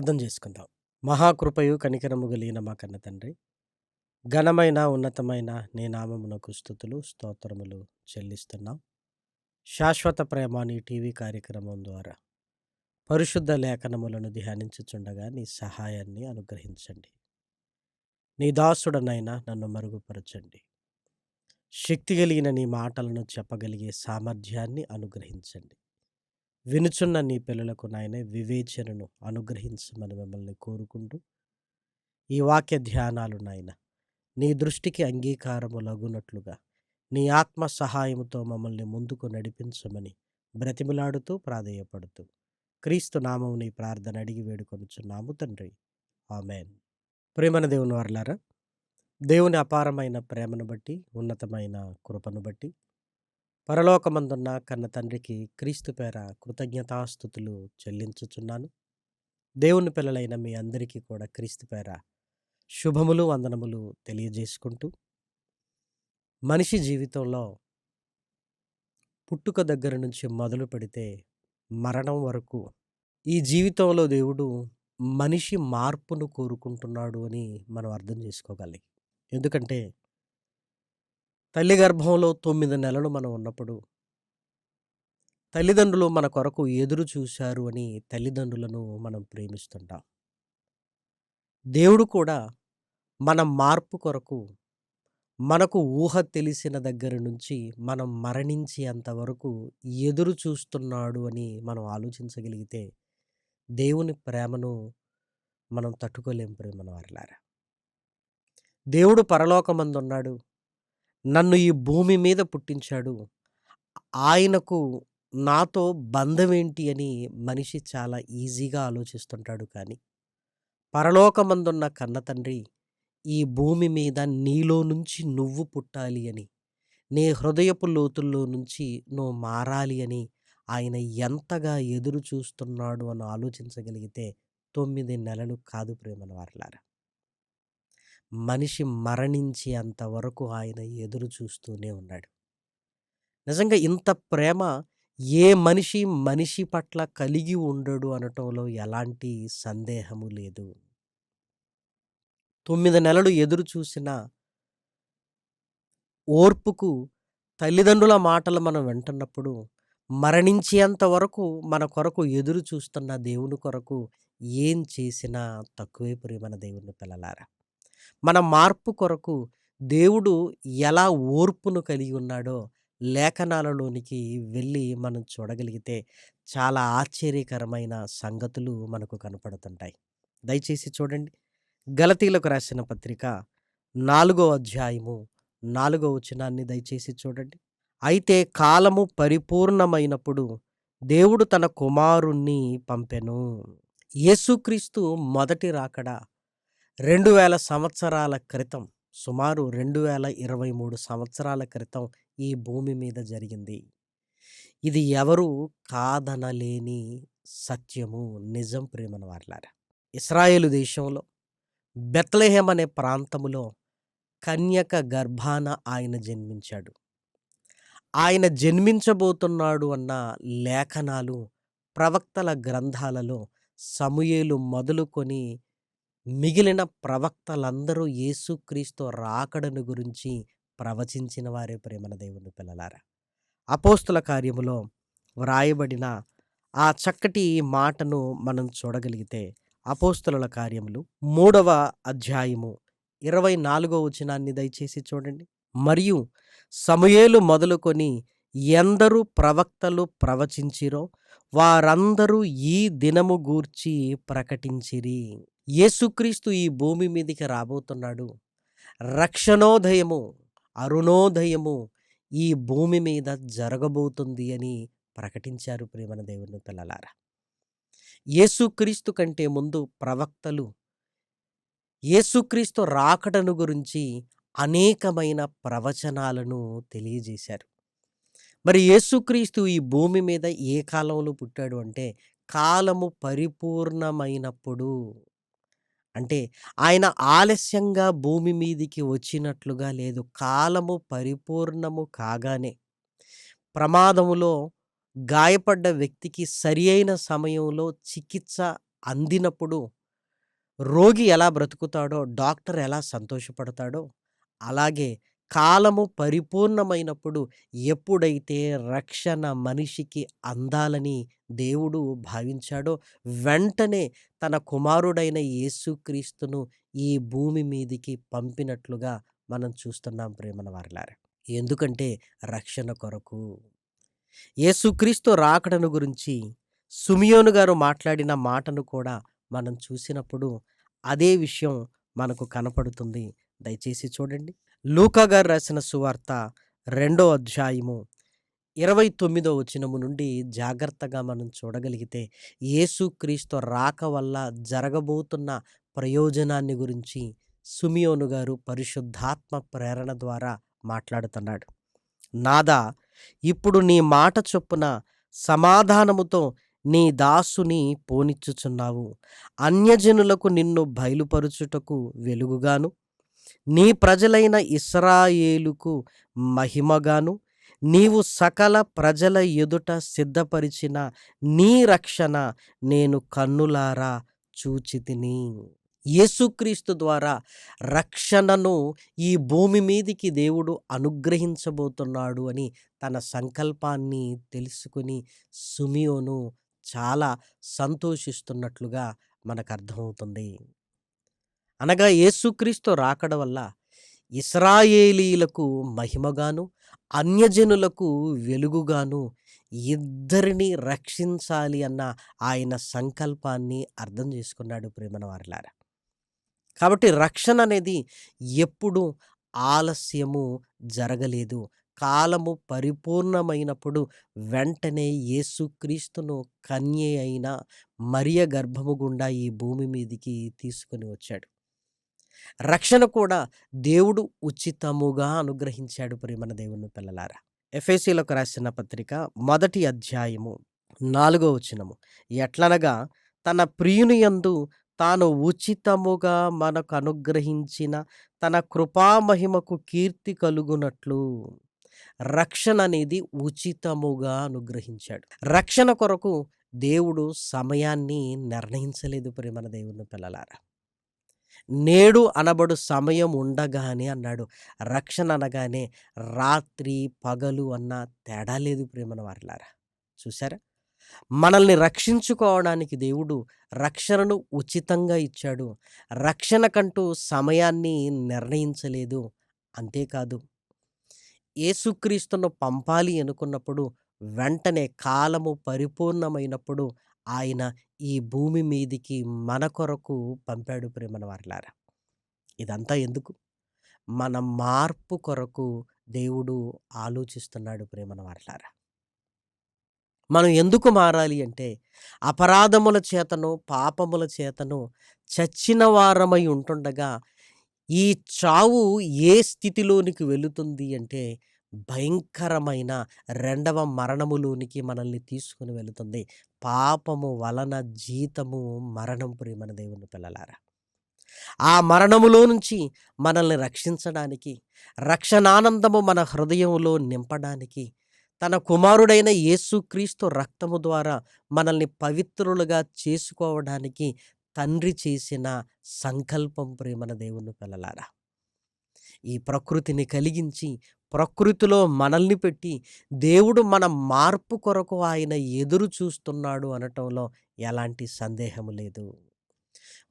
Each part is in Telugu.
ప్రార్థన చేసుకుందాం. మహాకృపయు కనికరము కలిగిన మా కన్న తండ్రి. ఘనమైన ఉన్నతమైన నీ నామమునకు స్థుతులు స్తోత్రములు చెల్లిస్తున్నాం. శాశ్వత ప్రేమ నీ టీవీ కార్యక్రమం ద్వారా పరిశుద్ధ లేఖనములను ధ్యానించుచుండగా నీ సహాయాన్ని అనుగ్రహించండి. నీ దాసుడనైనా నన్ను మరుగుపరచండి. శక్తి కలిగిన నీ మాటలను చెప్పగలిగే సామర్థ్యాన్ని అనుగ్రహించండి. వినుచున్న నీ పిల్లలకు నాయన వివేచనను అనుగ్రహించమని మిమ్మల్ని కోరుకుంటూ ఈ వాక్య ధ్యానాలు నాయన నీ దృష్టికి అంగీకారము లగునట్లుగా నీ ఆత్మ సహాయముతో మమ్మల్ని ముందుకు నడిపించమని బ్రతిమిలాడుతూ ప్రాధేయపడుతూ క్రీస్తు నామముని ప్రార్థన అడిగి వేడుకొనుచున్నాము తండ్రి. ఆమెన్. ప్రేమన దేవుని వర్లారా దేవుని అపారమైన ప్రేమను బట్టి ఉన్నతమైన కృపను బట్టి పరలోకమందున్న కన్న తండ్రికి క్రీస్తు పేర కృతజ్ఞతాస్థుతులు చెల్లించుచున్నాను. దేవుని పిల్లలైన మీ అందరికీ కూడా క్రీస్తు పేర శుభములు వందనములు తెలియజేసుకుంటూ మనిషి జీవితంలో పుట్టుక దగ్గర నుంచి మొదలు పెడితే మరణం వరకు ఈ జీవితంలో దేవుడు మనిషి మార్పును కోరుకుంటున్నాడు అని మనం అర్థం చేసుకోగలి ఎందుకంటే తల్లి గర్భంలో తొమ్మిది నెలలు మనం ఉన్నప్పుడు తల్లిదండ్రులు మన కొరకు ఎదురు చూశారు అని తల్లిదండ్రులను మనం ప్రేమిస్తుంటాం. దేవుడు కూడా మన మార్పు కొరకు మనకు ఊహ తెలిసిన దగ్గర నుంచి మనం మరణించేంత వరకు ఎదురు చూస్తున్నాడు అని మనం ఆలోచించగలిగితే దేవుని ప్రేమను మనం తట్టుకోలేం ప్రేమను వారిలారా దేవుడు పరలోకమందున్నాడు. నన్ను ఈ భూమి మీద పుట్టించాడు. ఆయనకు నాతో బంధం ఏంటి అని మనిషి చాలా ఈజీగా ఆలోచిస్తుంటాడు కానీ పరలోకమందున్న కన్న తండ్రి ఈ భూమి మీద నీలో నుంచి నువ్వు పుట్టాలి అని నీ హృదయపు లోతుల్లో నుంచి నువ్వు మారాలి అని ఆయన ఎంతగా ఎదురు చూస్తున్నాడు అని ఆలోచించగలిగితే తొమ్మిది నెలలు కాదు ప్రేమన వారలారా. మనిషి మరణించేంత వరకు ఆయన ఎదురు చూస్తూనే ఉన్నాడు. నిజంగా ఇంత ప్రేమ ఏ మనిషి మనిషి పట్ల కలిగి ఉండడు అనటంలో ఎలాంటి సందేహము లేదు. తొమ్మిది నెలలు ఎదురు చూసిన ఓర్పుకు తల్లిదండ్రుల మాటలు మనం వింటున్నప్పుడు మరణించేంత వరకు మన కొరకు ఎదురు చూస్తున్న దేవుని కొరకు ఏం చేసినా తక్కువే ప్రియమైన దేవుని పిల్లలారా. మన మార్పు కొరకు దేవుడు ఎలా ఓర్పును కలిగి ఉన్నాడో లేఖనాలలోనికి వెళ్ళి మనం చూడగలిగితే చాలా ఆశ్చర్యకరమైన సంగతులు మనకు కనపడుతుంటాయి. దయచేసి చూడండి. గలతీలకు రాసిన పత్రిక నాలుగో అధ్యాయము నాలుగో వచనాన్ని దయచేసి చూడండి. అయితే కాలము పరిపూర్ణమైనప్పుడు దేవుడు తన కుమారుణ్ణి పంపెను. యేసుక్రీస్తు మొదటి రాకడా రెండు వేల సంవత్సరాల క్రితం సుమారు రెండు వేల ఇరవై మూడు సంవత్సరాల క్రితం ఈ భూమి మీద జరిగింది. ఇది ఎవరు కాదనలేని సత్యము నిజం ప్రేమను వారలారా. ఇస్రాయేలు దేశంలో బెత్లెహేం అనే ప్రాంతములో కన్యక గర్భాన ఆయన జన్మించాడు. ఆయన జన్మించబోతున్నాడు అన్న లేఖనాలు ప్రవక్తల గ్రంథాలలో సమూయేలు మొదలుకొని మిగిలిన ప్రవక్తలందరూ యేసుక్రీస్తు రాకడను గురించి ప్రవచించిన వారే ప్రేమన దేవుని పిల్లలారా. అపోస్తుల కార్యములో వ్రాయబడిన ఆ చక్కటి మాటను మనం చూడగలిగితే అపోస్తుల కార్యములు మూడవ అధ్యాయము ఇరవై నాలుగో వచనాన్ని దయచేసి చూడండి. మరియు సమయేలు మొదలుకొని ఎందరు ప్రవక్తలు ప్రవచించిరో వారందరూ ఈ దినము గూర్చి ప్రకటించిరి. యేసుక్రీస్తు ఈ భూమి మీదికి రాబోతున్నాడు. రక్షణోదయము అరుణోదయము ఈ భూమి మీద జరగబోతుంది అని ప్రకటించారు ప్రేమన దేవుని పిల్లలారా. యేసుక్రీస్తు కంటే ముందు ప్రవక్తలు యేసుక్రీస్తు రాకడను గురించి అనేకమైన ప్రవచనాలను తెలియజేశారు. మరి యేసుక్రీస్తు ఈ భూమి మీద ఏ కాలంలో పుట్టాడు అంటే కాలము పరిపూర్ణమైనప్పుడు అంటే ఆయన ఆలస్యంగా భూమి మీదికి వచ్చినట్లుగా లేదు. కాలము పరిపూర్ణము కాగానే ప్రమాదములో గాయపడ్డ వ్యక్తికి సరి అయిన సమయంలో చికిత్స అందినప్పుడు రోగి ఎలా బ్రతుకుతాడో డాక్టర్ ఎలా సంతోషపడతాడో అలాగే కాలము పరిపూర్ణమైనప్పుడు ఎప్పుడైతే రక్షణ మనిషికి అందాలని దేవుడు భావించాడో వెంటనే తన కుమారుడైన యేసుక్రీస్తును ఈ భూమి మీదికి పంపినట్లుగా మనం చూస్తున్నాం ప్రేమన వారిలారా ఎందుకంటే రక్షణ కొరకు. యేసుక్రీస్తు రాకడను గురించి సుమియోను గారు మాట్లాడిన మాటను కూడా మనం చూసినప్పుడు అదే విషయం మనకు కనపడుతుంది. దయచేసి చూడండి. లూకా గారు రాసిన సువార్త రెండో అధ్యాయము ఇరవై తొమ్మిదో వచనము నుండి జాగ్రత్తగా మనం చూడగలిగితే యేసుక్రీస్తు రాక వల్ల జరగబోతున్న ప్రయోజనాన్ని గురించి సుమియోను గారు పరిశుద్ధాత్మ ప్రేరణ ద్వారా మాట్లాడుతున్నాడు. నాదా ఇప్పుడు నీ మాట చొప్పున సమాధానముతో నీ దాసుని పోనిచ్చుచున్నావు. అన్యజనులకు నిన్ను బయలుపరుచుటకు వెలుగుగాను నీ ప్రజలైన ఇస్రాయేలుకు మహిమగాను నీవు సకల ప్రజల ఎదుట సిద్ధపరిచిన నీ రక్షణ నేను కన్నులారా చూచితిని. యేసుక్రీస్తు ద్వారా రక్షణను ఈ భూమి మీదికి దేవుడు అనుగ్రహించబోతున్నాడు అని తన సంకల్పాన్ని తెలుసుకుని సుమియోను చాలా సంతోషిస్తున్నట్లుగా మనకు అర్థమవుతుంది. అనగా యేసుక్రీస్తు రాకడ వల్ల ఇస్రాయేలీలకు మహిమగాను అన్యజనులకు వెలుగుగాను ఇద్దరిని రక్షించాలి అన్న ఆయన సంకల్పాన్ని అర్థం చేసుకున్నాడు ప్రేమన వారిలారా కాబట్టి రక్షణ అనేది ఎప్పుడు ఆలస్యము జరగలేదు. కాలము పరిపూర్ణమైనప్పుడు వెంటనే యేసుక్రీస్తును కన్య అయిన మరియ గర్భము గుండా ఈ భూమి మీదికి తీసుకుని వచ్చాడు. రక్షణ కూడా దేవుడు ఉచితముగా అనుగ్రహించాడు ప్రేమన దేవుని పిల్లలారా. ఎఫ్ఎసీలకు రాసిన పత్రిక మొదటి అధ్యాయము నాలుగో వచనము. ఎట్లనగా తన ప్రియుని యందు తాను ఉచితముగా మనకు అనుగ్రహించిన తన కృపామహిమకు కీర్తి కలుగునట్లు రక్షణ అనేది ఉచితముగా అనుగ్రహించాడు. రక్షణ కొరకు దేవుడు సమయాన్ని నిర్ణయించలేదు ప్రేమన దేవుని పిల్లలారా. నేడు అనబడు సమయం ఉండగానే అన్నాడు. రక్షణ అనగానే రాత్రి పగలు అన్న తేడా లేదు ప్రేమన వారిలారా. చూసారా మనల్ని రక్షించుకోవడానికి దేవుడు రక్షణను ఉచితంగా ఇచ్చాడు. రక్షణ కంటూ సమయాన్ని నిర్ణయించలేదు. అంతేకాదు ఏసుక్రీస్తును పంపాలి అనుకున్నప్పుడు వెంటనే కాలము పరిపూర్ణమైనప్పుడు ఆయన ఈ భూమి మీదికి మన కొరకు పంపాడు ప్రేమన వారిలారా ఇదంతా ఎందుకు? మన మార్పు కొరకు దేవుడు ఆలోచిస్తున్నాడు ప్రేమన వారిలారా మనం ఎందుకు మారాలి అంటే అపరాధముల చేతను పాపముల చేతను చచ్చిన వారమై ఉంటుండగా ఈ చావు ఏ స్థితిలోనికి వెళుతుంది అంటే భయంకరమైన రెండవ మరణములోనికి మనల్ని తీసుకుని వెళుతుంది. పాపము వలన జీతము మరణం ప్రియమైన దేవుని పిల్లలారా. ఆ మరణములో నుంచి మనల్ని రక్షించడానికి రక్షణానందము మన హృదయంలో నింపడానికి తన కుమారుడైన యేసుక్రీస్తు రక్తము ద్వారా మనల్ని పవిత్రులుగా చేసుకోవడానికి తండ్రి చేసిన సంకల్పం ప్రేమన దేవుని పిల్లలారా. ఈ ప్రకృతిని కలిగించి ప్రకృతిలో మనల్ని పెట్టి దేవుడు మన మార్పు కొరకు ఆయన ఎదురు చూస్తున్నాడు అనటంలో ఎలాంటి సందేహము లేదు.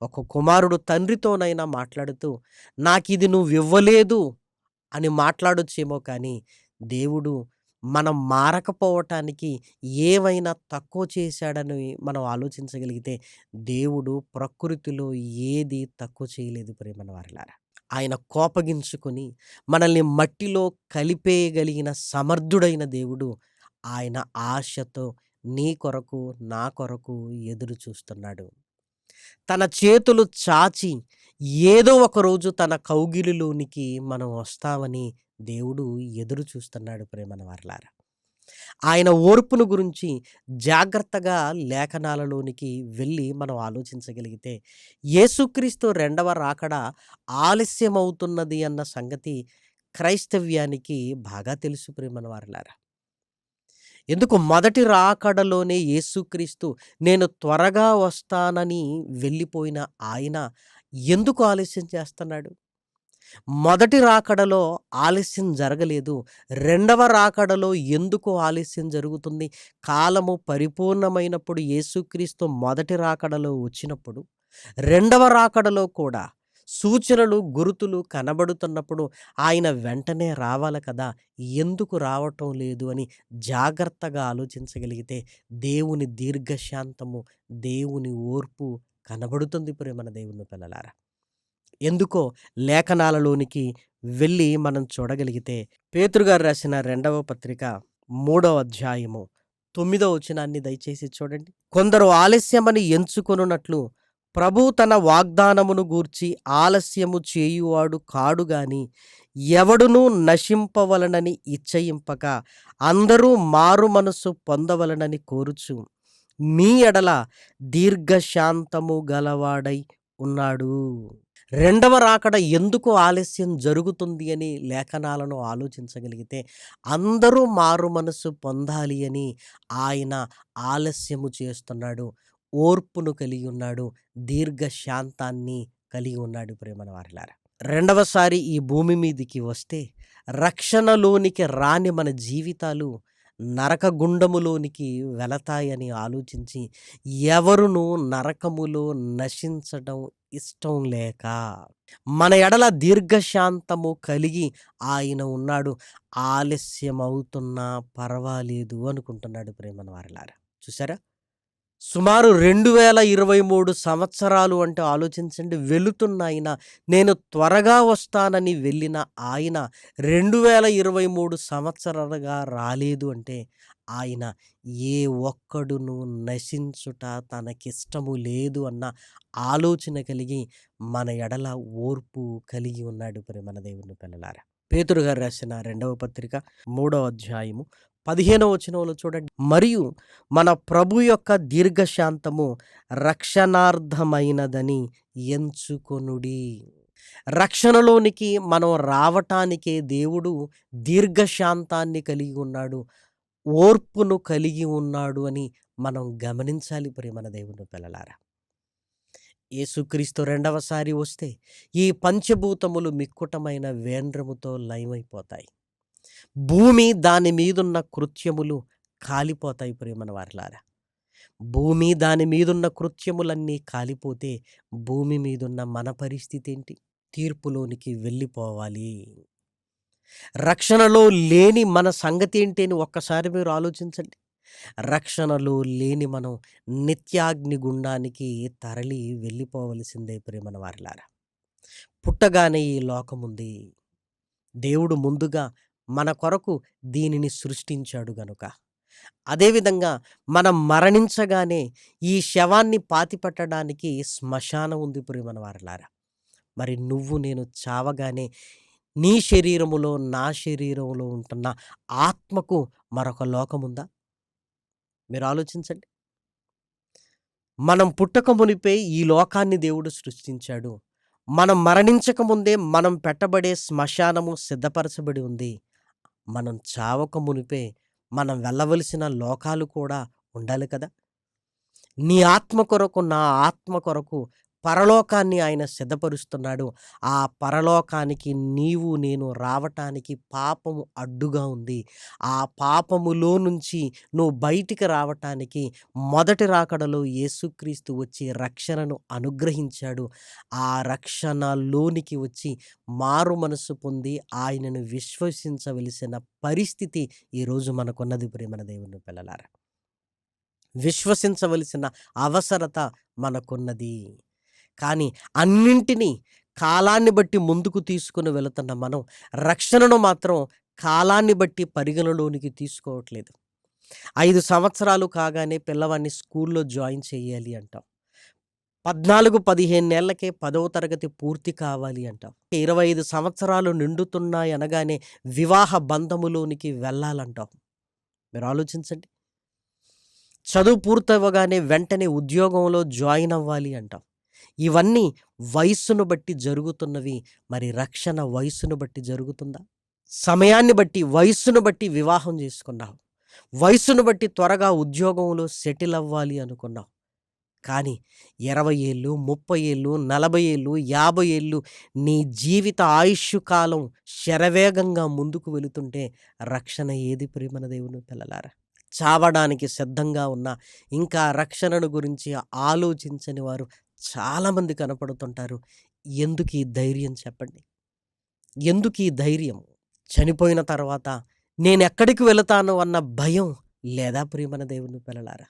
ఒక కుమారుడు తండ్రితోనైనా మాట్లాడుతూ నాకు ఇది నువ్వు ఇవ్వలేదు అని మాట్లాడొచ్చేమో కానీ దేవుడు మనం మారకపోవటానికి ఏవైనా తక్కువ చేశాడని మనం ఆలోచించగలిగితే దేవుడు ప్రకృతిలో ఏది తక్కువ చేయలేదు ప్రేమన వారిలారా. ఆయన కోపగించుకొని మనల్ని మట్టిలో కలిపేయగలిగిన సమర్థుడైన దేవుడు ఆయన ఆశతో నీ కొరకు నా కొరకు ఎదురు చూస్తున్నాడు. తన చేతులు చాచి ఏదో ఒక రోజు తన కౌగిలిలోనికి మనం వస్తామని దేవుడు ఎదురు చూస్తున్నాడు ప్రేమన వర్లారా ఆయన ఓర్పును గురించి జాగ్రత్తగా లేఖనాలలోనికి వెళ్ళి మనం ఆలోచించగలిగితే యేసుక్రీస్తు రెండవ రాకడ ఆలస్యమవుతున్నది అన్న సంగతి క్రైస్తవ్యానికి బాగా తెలుసు ప్రేమన వారులారా ఎందుకు మొదటి రాకడలోనే యేసుక్రీస్తు నేను త్వరగా వస్తానని వెళ్ళిపోయిన ఆయన ఎందుకు ఆలస్యం చేస్తున్నాడు? మొదటి రాకడలో ఆలస్యం జరగలేదు. రెండవ రాకడలో ఎందుకు ఆలస్యం జరుగుతుంది? కాలము పరిపూర్ణమైనప్పుడు యేసుక్రీస్తు మొదటి రాకడలో వచ్చినప్పుడు రెండవ రాకడలో కూడా సూచనలు గురుతులు కనబడుతున్నప్పుడు ఆయన వెంటనే రావాలి కదా? ఎందుకు రావటం లేదు అని జాగ్రత్తగా ఆలోచించగలిగితే దేవుని దీర్ఘశాంతము దేవుని ఓర్పు కనబడుతుంది ప్రేమన దేవుని పిల్లలారా. ఎందుకో లేఖనాలలోనికి వెళ్ళి మనం చూడగలిగితే పేతురుగారు రాసిన రెండవ పత్రిక మూడవ అధ్యాయము తొమ్మిదవ వచనాన్ని దయచేసి చూడండి. కొందరు ఆలస్యమని ఎంచుకొనున్నట్లు ప్రభు తన వాగ్దానమును గూర్చి ఆలస్యము చేయువాడు కాడు గాని ఎవడునూ నశింపవలనని ఇచ్చయింపక అందరూ మారు మనసు పొందవలనని కోరుచు. మీ ఎడల దీర్ఘశాంతము గలవాడై ఉన్నాడు. రెండవ రాకడ ఎందుకు ఆలస్యం జరుగుతుంది అని లేఖనాలను ఆలోచించగలిగితే అందరూ మారు మనసు పొందాలి అని ఆయన ఆలస్యము చేస్తున్నాడు. ఓర్పును కలిగి ఉన్నాడు. దీర్ఘశాంతాన్ని కలిగి ఉన్నాడు ప్రేమన వారిలారా. రెండవసారి ఈ భూమి మీదికి వస్తే రక్షణలోనికి రాని మన జీవితాలు నరకగుండములోనికి వెళతాయని ఆలోచించి ఎవరును నరకములో నశించడం ఇష్టం లేక మన ఎడల దీర్ఘశాంతము కలిగి ఆయన ఉన్నాడు. ఆలస్యం అవుతున్నా పర్వాలేదు అనుకుంటున్నాడు ప్రేమన వారిలారా. చూసారా సుమారు రెండు వేల ఇరవై మూడు సంవత్సరాలు అంటే ఆలోచించండి. వెళుతున్న ఆయన నేను త్వరగా వస్తానని వెళ్ళిన ఆయన రెండు వేల ఇరవై మూడు సంవత్సరాలుగా రాలేదు అంటే ఆయన ఏ ఒక్కడును నశించుట తనకిష్టము లేదు అన్న ఆలోచన కలిగి మన ఎడల ఓర్పు కలిగి ఉన్నాడు. ప్రేమన దేవుని పిల్లలారా పేతురు గారు రాసిన రెండవ పత్రిక మూడవ అధ్యాయము పదిహేనవ వచనంలో చూడండి. మరియు మన ప్రభు యొక్క దీర్ఘశాంతము రక్షణార్థమైనదని ఎంచుకొనుడి. రక్షణలోనికి మనం రావటానికే దేవుడు దీర్ఘశాంతాన్ని కలిగి ఉన్నాడు ఓర్పును కలిగి ఉన్నాడు అని మనం గమనించాలి ప్రేమన దేవుని పిల్లలారా. యేసుక్రీస్తు రెండవసారి వస్తే ఈ పంచభూతములు మిక్కుటమైన వేంద్రముతో లయమైపోతాయి. భూమి దాని మీదున్న కృత్యములు కాలిపోతాయి ప్రేమన వారిలారా. భూమి దాని మీదున్న కృత్యములన్నీ కాలిపోతే భూమి మీదున్న మన పరిస్థితి ఏంటి? తీర్పులోనికి వెళ్ళిపోవాలి. రక్షణలో లేని మన సంగతి ఏంటి అని ఒక్కసారి మీరు ఆలోచించండి. రక్షణలో లేని మనం నిత్యాగ్ని గుండానికి తరలి వెళ్ళిపోవలసిందే ప్రేమన వారిలారా. పుట్టగానే ఈ లోకముంది. దేవుడు ముందుగా మన కొరకు దీనిని సృష్టించాడు గనుక. అదేవిధంగా మనం మరణించగానే ఈ శవాన్ని పాతిపెట్టడానికి శ్మశానం ఉంది ప్రియమైన వారలారా మరి నువ్వు నేను చావగానే నీ శరీరములో నా శరీరంలో ఉంటున్న ఆత్మకు మరొక లోకముందా? మీరు ఆలోచించండి. మనం పుట్టక మునిపే ఈ లోకాన్ని దేవుడు సృష్టించాడు. మనం మరణించక ముందే మనం పెట్టబడే శ్మశానము సిద్ధపరచబడి ఉంది. మనం చావక మునిపే మనం వెళ్ళవలసిన లోకాలు కూడా ఉండాలి కదా! నీ ఆత్మ కొరకు నా ఆత్మ కొరకు పరలోకాన్ని ఆయన సిద్ధపరుస్తున్నాడు. ఆ పరలోకానికి నీవు నేను రావటానికి పాపము అడ్డుగా ఉంది. ఆ పాపములో నుంచి నువ్వు బయటికి రావటానికి మొదటి రాకడలో యేసుక్రీస్తు వచ్చి రక్షణను అనుగ్రహించాడు. ఆ రక్షణలోనికి వచ్చి మారు మనసు పొంది ఆయనను విశ్వసించవలసిన పరిస్థితి ఈరోజు మనకున్నది ప్రేమన దేవుని పిల్లలారా. విశ్వసించవలసిన అవసరత మనకున్నది. కానీ అన్నింటినీ కాలాన్ని బట్టి ముందుకు తీసుకుని వెళుతున్న మనం రక్షణను మాత్రం కాలాన్ని బట్టి పరిగణలోనికి తీసుకోవట్లేదు. ఐదు సంవత్సరాలు కాగానే పిల్లవాడిని స్కూల్లో జాయిన్ చేయాలి అంటాం. పద్నాలుగు పదిహేను నెలలకే పదవ తరగతి పూర్తి కావాలి అంటాం. ఇరవై ఐదు సంవత్సరాలు నిండుతున్నాయి అనగానే వివాహ బంధములోనికి వెళ్ళాలంటాం. మీరు ఆలోచించండి. చదువు పూర్తవగానే వెంటనే ఉద్యోగంలో జాయిన్ అవ్వాలి అంటాం. ఇవన్నీ వయస్సును బట్టి జరుగుతున్నవి. మరి రక్షణ వయస్సును బట్టి జరుగుతుందా? సమయాన్ని బట్టి వయస్సును బట్టి వివాహం చేసుకున్నావు. వయస్సును బట్టి త్వరగా ఉద్యోగంలో సెటిల్ అవ్వాలి అనుకున్నావు. కానీ ఇరవై ఏళ్ళు ముప్పై ఏళ్ళు నలభై ఏళ్ళు యాభై ఏళ్ళు నీ జీవిత ఆయుష్ కాలం శరవేగంగా ముందుకు వెళుతుంటే రక్షణ ఏది ప్రేమన దేవుని పిల్లలారా? చావడానికి సిద్ధంగా ఉన్న ఇంకా రక్షణను గురించి ఆలోచించని వారు చాలామంది కనపడుతుంటారు. ఎందుకు ఈ ధైర్యం చెప్పండి? ఎందుకు ఈ ధైర్యం? చనిపోయిన తర్వాత నేను ఎక్కడికి వెళతాను అన్న భయం లేదా ప్రియమన దేవుని పిల్లలారా?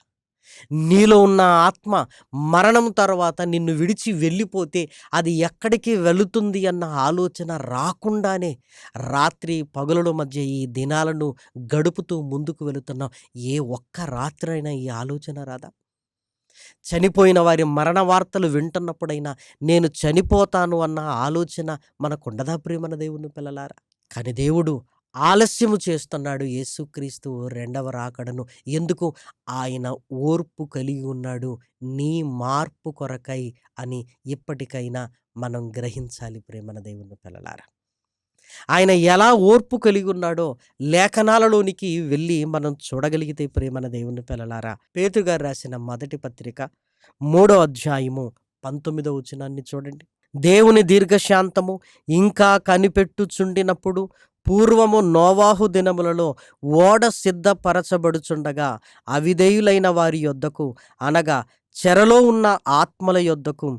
నీలో ఉన్న ఆత్మ మరణం తర్వాత నిన్ను విడిచి వెళ్ళిపోతే అది ఎక్కడికి వెళుతుంది అన్న ఆలోచన రాకుండానే రాత్రి పగలుల మధ్య ఈ దినాలను గడుపుతూ ముందుకు వెళుతున్నాం ఏ ఒక్క రాత్రైనా ఈ ఆలోచన రాదా? చనిపోయిన వారి మరణ వార్తలు వింటున్నప్పుడైనా నేను చనిపోతాను అన్న ఆలోచన మనకుండదా ప్రేమన దేవుని పిల్లలారా? కానీ దేవుడు ఆలస్యము చేస్తున్నాడు యేసుక్రీస్తు రెండవ రాకడను. ఎందుకు? ఆయన ఓర్పు కలిగి ఉన్నాడు నీ మార్పు కొరకై అని ఇప్పటికైనా మనం గ్రహించాలి ప్రేమన దేవుని పిల్లలారా. ఆయన ఎలా ఓర్పు కలిగి ఉన్నాడో లేఖనాలలోనికి వెళ్ళి మనం చూడగలిగితే ప్రేమన దేవుని పిల్లలారా పేతుగారు రాసిన మొదటి పత్రిక మూడో అధ్యాయము పంతొమ్మిదో వచనాన్ని చూడండి. దేవుని దీర్ఘశాంతము ఇంకా కనిపెట్టుచుండినప్పుడు పూర్వము నోవాహు దినములలో ఓడ సిద్ధపరచబడుచుండగా అవిధేయులైన వారి యొద్దకు అనగా చెరలో ఉన్న ఆత్మల యొద్దకు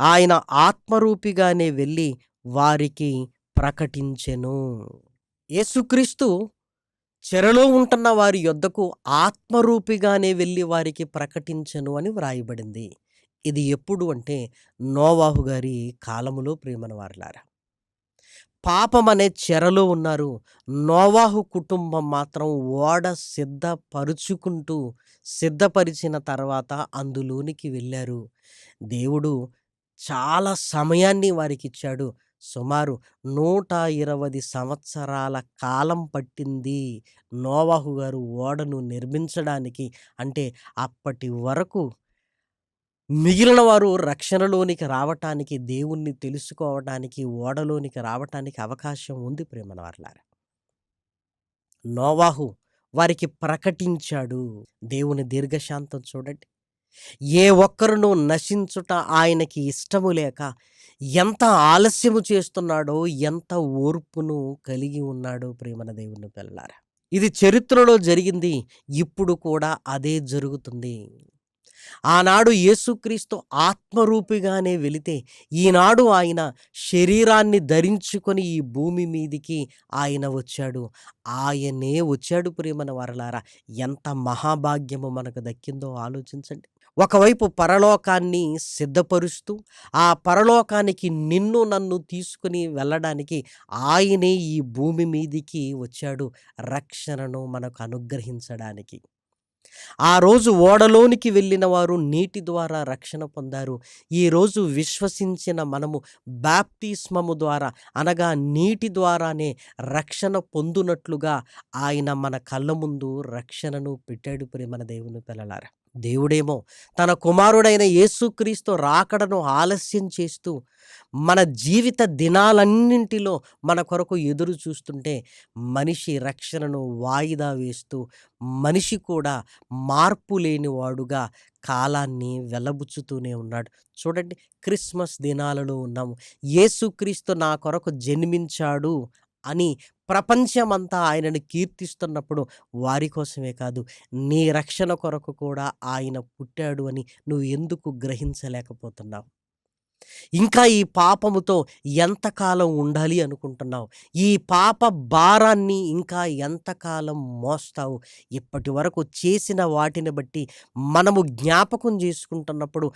ఆయన ఆత్మరూపిగానే వెళ్ళి వారికి ప్రకటించెను. యేసుక్రీస్తు చెరలో ఉంటున్న వారి యొద్దకు ఆత్మరూపిగానే వెళ్ళి వారికి ప్రకటించెను అని వ్రాయబడింది. ఇది ఎప్పుడు అంటే నోవాహు గారి కాలములో ప్రేమను వారిలారా. పాపం అనే చెరలో ఉన్నారు. నోవాహు కుటుంబం మాత్రం ఓడ సిద్ధపరుచుకుంటూ సిద్ధపరిచిన తర్వాత అందులోనికి వెళ్ళారు. దేవుడు చాలా సమయాన్ని వారికి ఇచ్చాడు సుమారు నూట ఇరవై సంవత్సరాల కాలం పట్టింది నోవాహు గారు ఓడను నిర్మించడానికి. అంటే అప్పటి వరకు మిగిలిన వారు రక్షణలోనికి రావటానికి దేవుణ్ణి తెలుసుకోవటానికి ఓడలోనికి రావటానికి అవకాశం ఉంది ప్రేమన నోవాహు వారికి ప్రకటించాడు దేవుని దీర్ఘశాంతం చూడండి. ఏ ఒక్కరును నశించుట ఆయనకి ఇష్టము లేక ఎంత ఆలస్యము చేస్తున్నాడో ఎంత ఓర్పును కలిగి ఉన్నాడో ప్రేమన దేవుని పిల్లారా ఇది చరిత్రలో జరిగింది ఇప్పుడు కూడా అదే జరుగుతుంది. ఆనాడు యేసుక్రీస్తు ఆత్మరూపిగానే వెళితే ఈనాడు ఆయన శరీరాన్ని ధరించుకొని ఈ భూమి మీదికి ఆయన వచ్చాడు. ఆయనే వచ్చాడు ప్రేమన వరలారా. ఎంత మహాభాగ్యము మనకు దక్కిందో ఆలోచించండి. ఒకవైపు పరలోకాన్ని సిద్ధపరుస్తూ ఆ పరలోకానికి నిన్ను నన్ను తీసుకుని వెళ్ళడానికి ఆయనే ఈ భూమి మీదికి వచ్చాడు రక్షణను మనకు అనుగ్రహించడానికి. ఆ రోజు ఓడలోనికి వెళ్ళిన వారు నీటి ద్వారా రక్షణ పొందారు. ఈరోజు విశ్వసించిన మనము బాప్తిస్మము ద్వారా అనగా నీటి ద్వారానే రక్షణ పొందునట్లుగా ఆయన మన కళ్ళ ముందు రక్షణను పెట్టాడు ప్రేమన దేవుని పిల్లలారా. దేవుడేమో తన కుమారుడైన యేసుక్రీస్తు రాకడను ఆలస్యం చేస్తూ మన జీవిత దినాలన్నింటిలో మన కొరకు ఎదురు చూస్తుంటే మనిషి రక్షణను వాయిదా వేస్తూ మనిషి కూడా మార్పు లేనివాడుగా కాలాన్ని వెలబుచ్చుతూనే ఉన్నాడు. చూడండి క్రిస్మస్ దినాలలో ఉన్నాము. యేసుక్రీస్తు నా కొరకు జన్మించాడు అని ప్రపంచమంతా ఆయనను కీర్తిస్తున్నప్పుడు వారి కోసమే కాదు నీ రక్షణ కొరకు కూడా ఆయన పుట్టాడు అని నువ్వు ఎందుకు గ్రహించలేకపోతున్నావు? ఇంకా ఈ పాపముతో ఎంతకాలం ఉండాలి అనుకుంటున్నావు? ఈ పాప భారాన్ని ఇంకా ఎంతకాలం మోస్తావు? ఇప్పటి వరకు చేసిన వాటిని బట్టి మనము జ్ఞాపకం చేసుకుంటున్నప్పుడు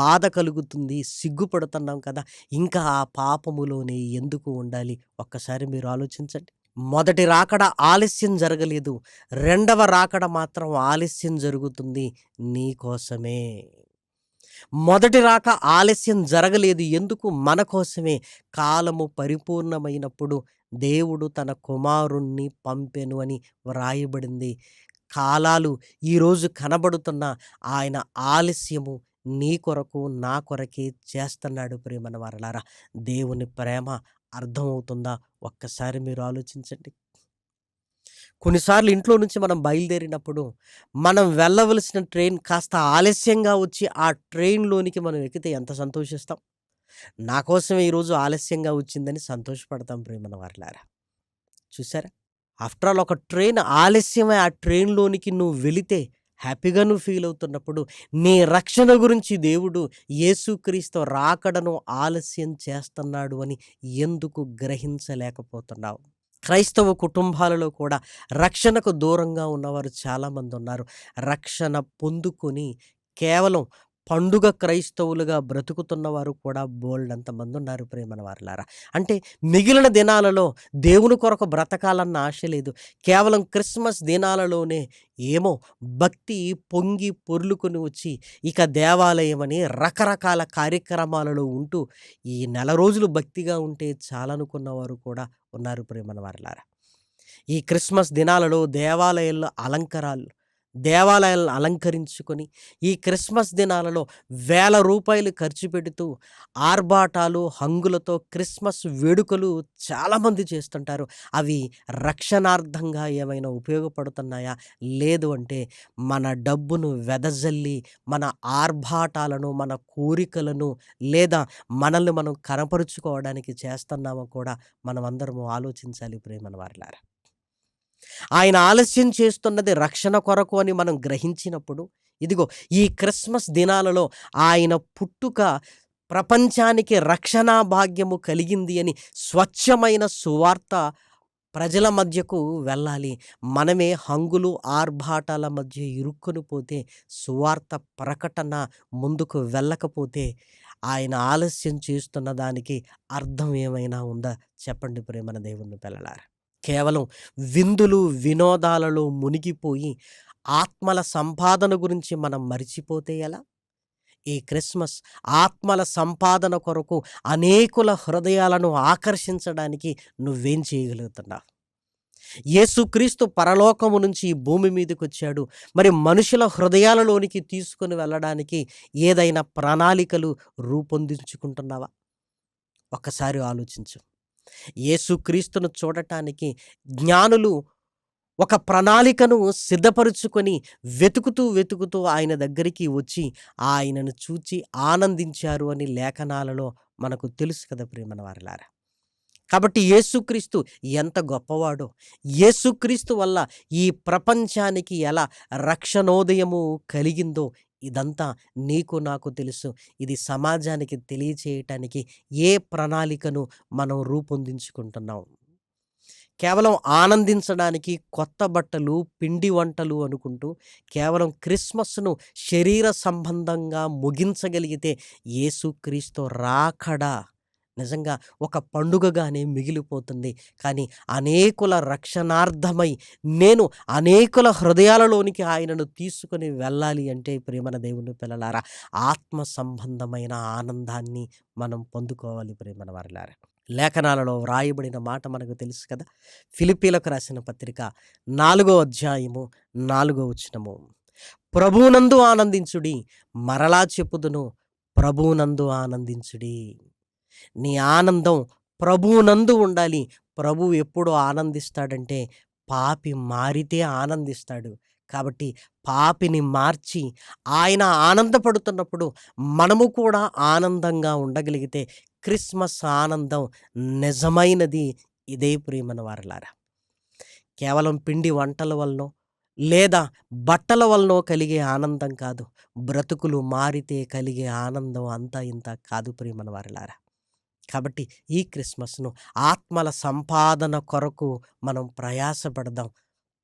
బాధ కలుగుతుంది సిగ్గుపడుతున్నాం కదా. ఇంకా ఆ పాపములోనే ఎందుకు ఉండాలి? ఒక్కసారి మీరు ఆలోచించండి. మొదటి రాకడ ఆలస్యం జరగలేదు. రెండవ రాకడ మాత్రం ఆలస్యం జరుగుతుంది నీ కోసమే. మొదటి రాక ఆలస్యం జరగలేదు ఎందుకు? మన కోసమే. కాలము పరిపూర్ణమైనప్పుడు దేవుడు తన కుమారుణ్ణి పంపెను అని వ్రాయబడింది. కాలాలు ఈరోజు కనబడుతున్న ఆయన ఆలస్యము నీ కొరకు నా కొరకే చేస్తున్నాడు ప్రేమన వారలారా దేవుని ప్రేమ అర్థమవుతుందా? ఒక్కసారి మీరు ఆలోచించండి. కొన్నిసార్లు ఇంట్లో నుంచి మనం బయలుదేరినప్పుడు మనం వెళ్ళవలసిన ట్రైన్ కాస్త ఆలస్యంగా వచ్చి ఆ ట్రైన్లోనికి మనం ఎక్కితే ఎంత సంతోషిస్తాం? నా కోసం ఈరోజు ఆలస్యంగా వచ్చిందని సంతోషపడతాం ప్రేమన వారలారా చూసారా ఆఫ్టర్ ఆల్ ఒక ట్రైన్ ఆలస్యమై ఆ ట్రైన్లోనికి నువ్వు వెళితే హ్యాపీగా నువ్వు ఫీల్ అవుతున్నప్పుడు నీ రక్షణ గురించి దేవుడు యేసుక్రీస్తు రాకడను ఆలస్యం చేస్తున్నాడు అని ఎందుకు గ్రహించలేకపోతున్నావు? క్రైస్తవ కుటుంబాలలో కూడా రక్షణకు దూరంగా ఉన్నవారు చాలామంది ఉన్నారు. రక్షణ పొందుకొని కేవలం పండుగ క్రైస్తవులుగా బ్రతుకుతున్న వారు కూడా బోల్డ్ అంతమంది ఉన్నారు ప్రేమన వారులారా. అంటే మిగిలిన దినాలలో దేవుని కొరకు బ్రతకాలన్న ఆశ లేదు. కేవలం క్రిస్మస్ దినాలలోనే ఏమో భక్తి పొంగి పొర్లుకొని వచ్చి ఇక దేవాలయం అని రకరకాల కార్యక్రమాలలో ఉంటూ ఈ నెల రోజులు భక్తిగా ఉంటే చాలనుకున్నవారు కూడా ఉన్నారు ప్రేమన వారులారా. ఈ క్రిస్మస్ దినాలలో దేవాలయాల్లో అలంకరాలు దేవాలయాలను అలంకరించుకొని ఈ క్రిస్మస్ దినాలలో వేల రూపాయలు ఖర్చు పెడుతూ ఆర్భాటాలు హంగులతో క్రిస్మస్ వేడుకలు చాలామంది చేస్తుంటారు. అవి రక్షణార్థంగా ఏమైనా ఉపయోగపడుతున్నాయా? లేదు అంటే మన డబ్బును వెదజల్లి మన ఆర్భాటాలను మన కోరికలను లేదా మనల్ని మనం కనపరుచుకోవడానికి చేస్తున్నామో కూడా మనం అందరము ఆలోచించాలి ప్రేమన వారిలారా. ఆయన ఆలస్యం చేస్తున్నది రక్షణ కొరకు అని మనం గ్రహించినప్పుడు ఇదిగో ఈ క్రిస్మస్ దినాలలో ఆయన పుట్టుక ప్రపంచానికి రక్షణా భాగ్యము కలిగింది అని స్వచ్ఛమైన సువార్త ప్రజల మధ్యకు వెళ్ళాలి. మనమే హంగులు ఆర్భాటాల మధ్య ఇరుక్కుని పోతే సువార్త ప్రకటన ముందుకు వెళ్ళకపోతే ఆయన ఆలస్యం చేస్తున్న దానికి అర్థం ఏమైనా ఉందా? చెప్పండి ప్రేమన దేవుని పిల్లలారా. కేవలం విందులు వినోదాలలో మునిగిపోయి ఆత్మల సంపాదన గురించి మనం మరిచిపోతే ఎలా? ఈ క్రిస్మస్ ఆత్మల సంపాదన కొరకు అనేకుల హృదయాలను ఆకర్షించడానికి నువ్వేం చేయగలుగుతున్నావు? యేసుక్రీస్తు పరలోకము నుంచి ఈ భూమి మీదకి వచ్చాడు. మరి మనుషుల హృదయాలలోనికి తీసుకుని వెళ్ళడానికి ఏదైనా ప్రణాళికలు రూపొందించుకుంటున్నావా? ఒక్కసారి ఆలోచించు. యేసుక్రీస్తును చూడటానికి జ్ఞానులు ఒక ప్రణాళికను సిద్ధపరుచుకొని వెతుకుతూ వెతుకుతూ ఆయన దగ్గరికి వచ్చి ఆయనను చూచి ఆనందించారు అని లేఖనాలలో మనకు తెలుసు కదా ప్రేమన వారిలారా. కాబట్టి యేసుక్రీస్తు ఎంత గొప్పవాడో యేసుక్రీస్తు వల్ల ఈ ప్రపంచానికి ఎలా రక్షణోదయము కలిగిందో ఇదంతా నీకు నాకు తెలుసు. ఇది సమాజానికి తెలియచేయటానికి ఏ ప్రణాళికను మనం రూపొందించుకుంటున్నాం? కేవలం ఆనందించడానికి కొత్త బట్టలు పిండి వంటలు అనుకుంటూ కేవలం క్రిస్మస్ను శరీర సంబంధంగా ముగించగలిగితే యేసుక్రీస్తు రాకడా? నిజంగా ఒక పండుగగానే మిగిలిపోతుంది. కానీ అనేకుల రక్షణార్థమై నేను అనేకుల హృదయాలలోనికి ఆయనను తీసుకొని వెళ్ళాలి అంటే ప్రేమన దేవుని పిల్లలారా ఆత్మ సంబంధమైన ఆనందాన్ని మనం పొందుకోవాలి ప్రేమన వారిలారా. లేఖనాలలో వ్రాయబడిన మాట మనకు తెలుసు కదా? ఫిలిపీలకు రాసిన పత్రిక నాలుగో అధ్యాయము నాలుగో వచనము. ప్రభువునందు ఆనందించుడి మరలా చెప్పుదును ప్రభువునందు ఆనందించుడి. నీ ఆనందం ప్రభువునందు ఉండాలి. ప్రభువు ఎప్పుడు ఆనందిస్తాడంటే పాపి మారితే ఆనందిస్తాడు. కాబట్టి పాపిని మార్చి ఆయన ఆనందపడుతున్నప్పుడు మనము కూడా ఆనందంగా ఉండగలిగితే క్రిస్మస్ ఆనందం నిజమైనది. ఇదే ప్రియమన వారలారా. కేవలం పిండి వంటల వలనో లేదా బట్టల వలనో కలిగే ఆనందం కాదు. బ్రతుకులు మారితే కలిగే ఆనందం అంతా ఇంత కాదు ప్రియమన వారలారా. కాబట్టి ఈ క్రిస్మస్ను ఆత్మల సంపాదన కొరకు మనం ప్రయాసపడదాం.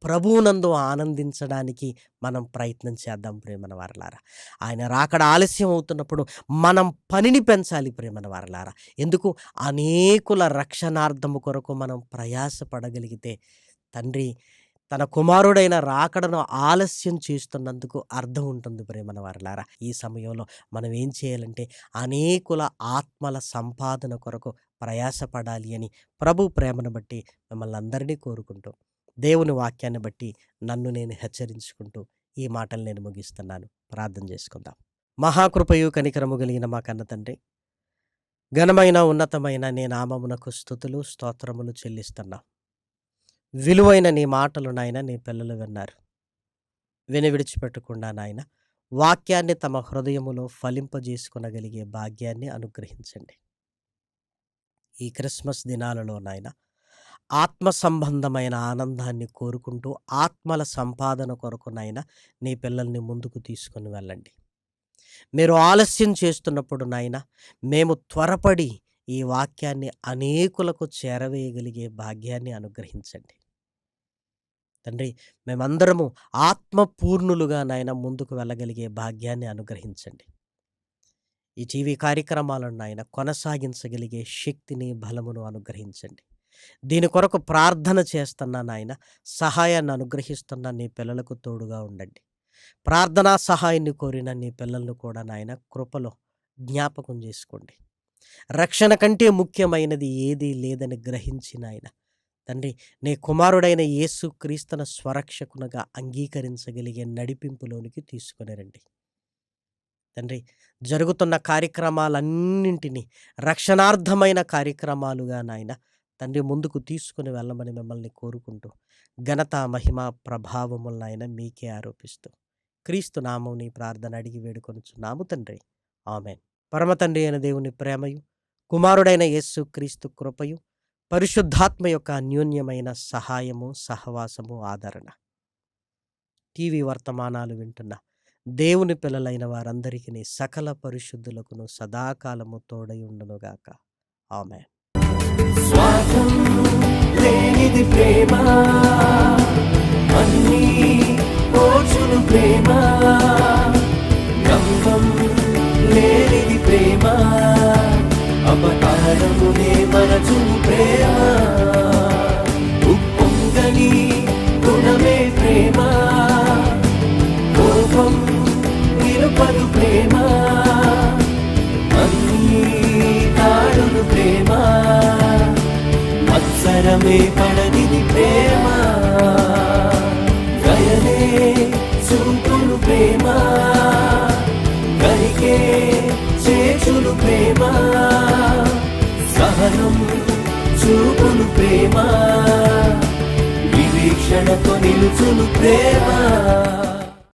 ప్రభువునందు ఆనందించడానికి మనం ప్రయత్నం చేద్దాం ప్రేమన వారలారా. ఆయన రాకడ ఆలస్యం అవుతున్నప్పుడు మనం పనిని పెంచాలి ప్రేమన వారలారా. ఎందుకు? అనేకుల రక్షణార్థము కొరకు మనం ప్రయాసపడగలిగితే. తండ్రి తన కుమారుడైన రాకడను ఆలస్యం చేస్తున్నందుకు అర్థం ఉంటుంది ప్రేమన వారిలారా. ఈ సమయంలో మనం ఏం చేయాలంటే అనేకుల ఆత్మల సంపాదన కొరకు ప్రయాసపడాలి అని ప్రభు ప్రేమను బట్టి మిమ్మల్ని అందరినీ కోరుకుంటూ దేవుని వాక్యాన్ని బట్టి నన్ను నేను హెచ్చరించుకుంటూ ఈ మాటలు నేను ముగిస్తున్నాను. ప్రార్థన చేసుకుందాం. మహాకృపయు కనికరము కలిగిన మా కన్న తండ్రి ఘనమైన ఉన్నతమైన నీ నామమునకు స్థుతులు స్తోత్రములు చెల్లిస్తున్నాను విలువైన నీ మాటలు నాయన నీ పిల్లలు విన్నారు. విని విడిచిపెట్టకుండా నాయన వాక్యాన్ని తమ హృదయములో ఫలింపజేసుకునగలిగే భాగ్యాన్ని అనుగ్రహించండి. ఈ క్రిస్మస్ దినాలలో నాయన ఆత్మ సంబంధమైన ఆనందాన్ని కోరుకుంటూ ఆత్మల సంపాదన కొరకు నాయన నీ పిల్లల్ని ముందుకు తీసుకుని వెళ్ళండి. మీరు ఆలస్యం చేస్తున్నప్పుడు నాయన మేము త్వరపడి ఈ వాక్యాన్ని అనేకులకు చేరవేయగలిగే భాగ్యాన్ని అనుగ్రహించండి. తండ్రి మేమందరము ఆత్మపూర్ణులుగా నాయన ముందుకు వెళ్ళగలిగే భాగ్యాన్ని అనుగ్రహించండి. ఈ టీవీ కార్యక్రమాలను నాయన కొనసాగించగలిగే శక్తిని బలమును అనుగ్రహించండి. దీని కొరకు ప్రార్థన చేస్తున్నా నాయన సహాయాన్ని అనుగ్రహిస్తున్న నీ పిల్లలకు తోడుగా ఉండండి. ప్రార్థనా సహాయాన్ని కోరిన నీ పిల్లలను కూడా నాయన కృపలో జ్ఞాపకం చేసుకోండి. రక్షణ కంటే ముఖ్యమైనది ఏదీ లేదని గ్రహించిన ఆయన తండ్రి నీ కుమారుడైన యేసు క్రీస్తున స్వరక్షకునగా అంగీకరించగలిగే నడిపింపులోనికి తీసుకుని రండి తండ్రి జరుగుతున్న కార్యక్రమాలన్నింటినీ రక్షణార్థమైన కార్యక్రమాలుగా నాయన తండ్రి ముందుకు తీసుకుని వెళ్ళమని మిమ్మల్ని కోరుకుంటూ ఘనత మహిమ ప్రభావములను మీకే ఆరోపిస్తూ క్రీస్తు నామం ప్రార్థన అడిగి వేడుకొనుచున్నాము తండ్రి. ఆమెన్. పరమ తండ్రి అయిన దేవుని ప్రేమయు కుమారుడైన యేసు క్రీస్తు కృపయు పరిశుద్ధాత్మ యొక్క అన్యోన్యమైన సహాయము సహవాసము ఆదరణ. టీవీ వర్తమానాలు వింటున్న దేవుని పిల్లలైన వారందరికీ సకల పరిశుద్ధులకును సదాకాలము తోడై ఉండునుగాక. ఆమె లేనిది ప్రేమ అన్నీ ప్రేమ. గంగం లేనిది ప్రేమ అపకారమునే మరచును ప్రేమ. ఉప్పొంగని గుణమే ప్రేమ. కోపం నిరుపదు ప్రేమ. అన్నీ తాడును ప్రేమ. మత్సరమే పడనిది ప్రేమ. గయనే చూపును ప్రేమ. గరికే చేచును ప్రేమ. సహనం చూపును ప్రేమ నిరీక్షణతో నిలుచును ప్రేమ.